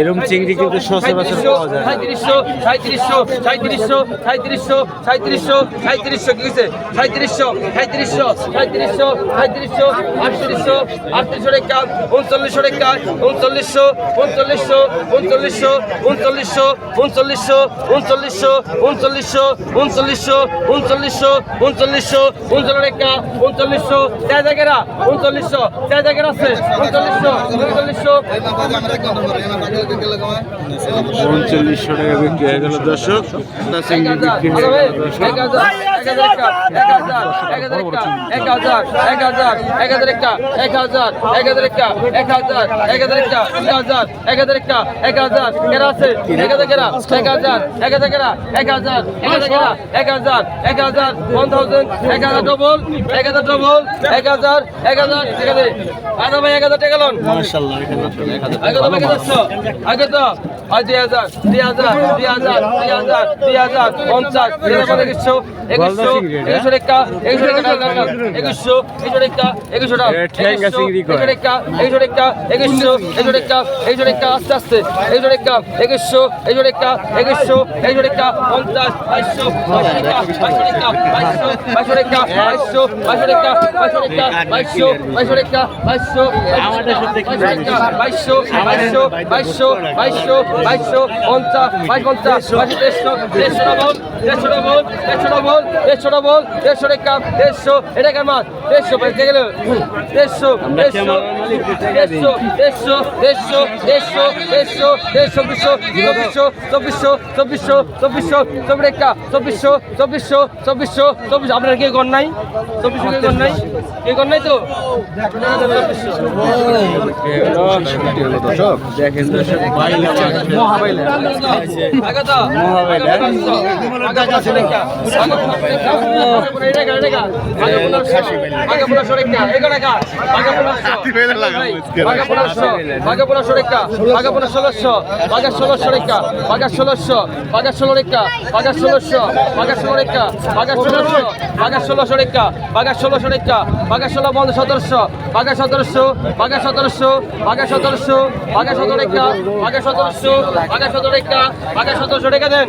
এরম চিংড়ি কিন্তু সচরাচর পাওয়া যায়। সাঁত্রিশশো সাঁত্রিশশো সাঁত্রিশশো সাঁত্রিশশো সাঁত্রিশশো সাঁত্রিশশো কি হয়েছে সাঁত্রিশশো সাঁত্রিশশো সাঁত্রিশশো সাঁত্রিশশো আটত্রিশশো আটত্রিশশো রেখা উনচল্লিশশো রেখা উনচল্লিশশো উনচল্লিশশো উনচল্লিশশো উনচল্লিশশো উনচল্লিশশো উনচল্লিশশো উনচল্লিশশো উনচল্লিশশো উনচল্লিশশো উনচল্লিশশো উনচল্লিশ রেখা উনচল্লিশশো চার জায়গারা উনচল্লিশশো চার জায়গার আছে উনচল্লিশশো টাকা বিক্রি হয়ে গেল দর্শক চিংড়ি বিক্রি হয়ে গেল দর্শক এক হাজার এক হাজার এক হাজার এক হাজার এক হাজার একটা এক হাজার এক হাজার একটা এক হাজার এক হাজার একটা এক হাজার এক হাজার একটা এক হাজার কেরা আছে এক হাজার কেরা এক হাজার এক হাজার কেরা এক হাজার এক হাজার কেরা এক হাজার এক হাজার ওয়ান থাউজেন্ড এক হাজার ডবল এক হাজার ডবল এক হাজার এক হাজার আদা ভাই এক হাজার হাজার টাকা লোন মাশাআল্লাহ আগে তো দুই হাজার দুই হাজার দুই হাজার দুই হাজার দুই হাজার পঞ্চাশ একশো একশো একশো টাকা একশো টাকা একশো একশো টাকা একশো টাকা একশো টাকা একশো টাকা একশো একশো টাকা একশো টাকা আস্তে আস্তে একশো টাকা একশো একশো টাকা একশো একশো টাকা পঞ্চাশ বাইশশো বাইশশো টাকা বাইশশো বাইশশো টাকা বাইশশো বাইশশো টাকা বাইশশো টাকা বাইশশো বাইশশো টাকা বাইশশো বাইশশো বাইশশো বাইশশো বাইশশো বাইশশো পঞ্চাশ বাইশ পঞ্চাশ বাইশ দেড়শো দেড়শো ডবল দেড়শো ডবল দেড়শো ডবল দেড়শো ডবল দেড়শো রেখা দেড়শো এটা কেমন দেড়শো বাইশে গেল দেড়শো দেড়শো দেড়শো দেড়শো দেড়শো দেড়শো দেড়শো দেড়শো বিশো চব্বিশশো চব্বিশশো চব্বিশশো চব্বিশশো চব্বিশ রেখা চব্বিশশো চব্বিশশো চব্বিশশো চব্বিশ আপনার কে গণ নাই চব্বিশশো কে গণ নাই কে গণ নাই তো দেখেন দর্শক দেখেন ষোলোশো বাঘার ষোলোশো রেখা বাঘার ষোলোশো বাঘার ষোলো রেখা বাঘার ষোলোশো বাঘার ষোলো রেখা বাঘার ষোলোশো বাঘার ষোলোশো রেখা বাঘার ষোলোশো রেখা বাঘার ষোলো বন্ধ সদস্য বাঘার সদস্য বাঘা সতেরোশো বাঘা সতেরোশো বাঘা সতেরো টাকা বাঘা সতেরোশো বাঘা সতেরো টাকা বাঘা সতেরোশো টাকা দেন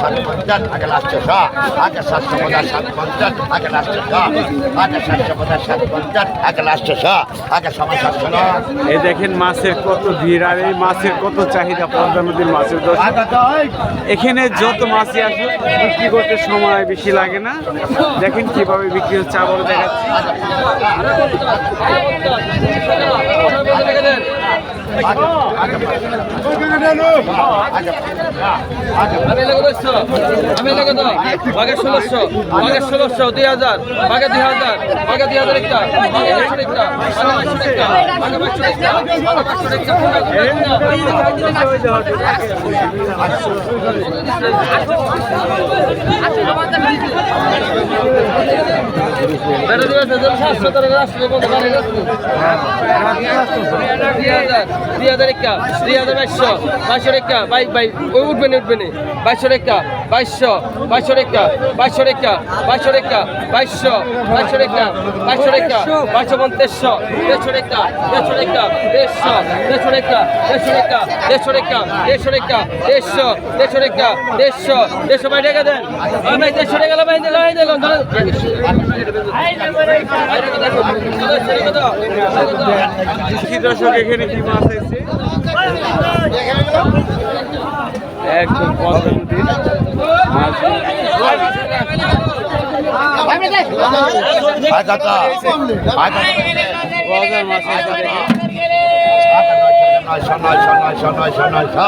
সাত পঞ্চাশ আগে আগে সাত পঞ্চাশ আগে সাত পঞ্চাশ এই দেখেন মাছের কত ভিড় আর এই মাছের কত চাহিদা পদ্মা নদীর মাছের এখানে যত মাছই আসে বিক্রি করতে সময় বেশি লাগে না। দেখেন কীভাবে বিক্রি হচ্ছে আবার দেখাচ্ছে। আমি লেগে দাও বাঘের ষোলোশো বাঘের ষোলোশো দুই হাজার বাঘে দুই হাজার বাঘে দুই হাজার একটা বাঘে একশো একটা বাঘে একশো একটা বাঘে একশো একটা দুই হাজার একা বাইশশো বাইশশো একা বাইক বাইক উঠবেনি উঠবেনি বাইশশো একা বাইশশো বাইশশো রেখা বাইশশো রেখা বাইশশো রেখা বাইশশো বাইশশো রেখা বাইশশো রেখা বাইশশো পঞ্চাশশো দেড়শো রেখা দেড়শো রেখা দেড়শো দেড়শো রেখা দেড়শো রেখা দেড়শো রেখা দেড়শো রেখা দেড়শো দেড়শো রেখা দেড়শো দেড়শো ভাই রেখা দেন। ভাই দেড়শো রেখা ভাই দিল ভাই দিল দর্শক এখানে কি মাছ আছে? একদম পদ্মা নদীর মাছ নয়শো নয়শো নয়শো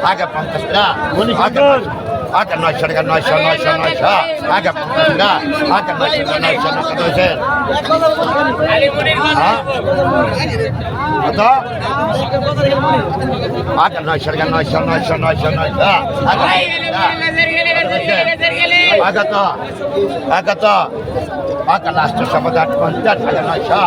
আগে পঞ্চাশ আগে পঞ্চাশ আগে নয়শো টাকা নয়শো নয়শো নয়শো আগে পঞ্চাশ আগে আগে নয়শো টাকা নয়শো নয়শো নয়শো আগে পঞ্চাশ আগে নয়শো নয়শো নয়শো নয়শো হ্যাঁ কত আগে নয়শো টাকা নয়শো নয়শো নয়শো নয়শো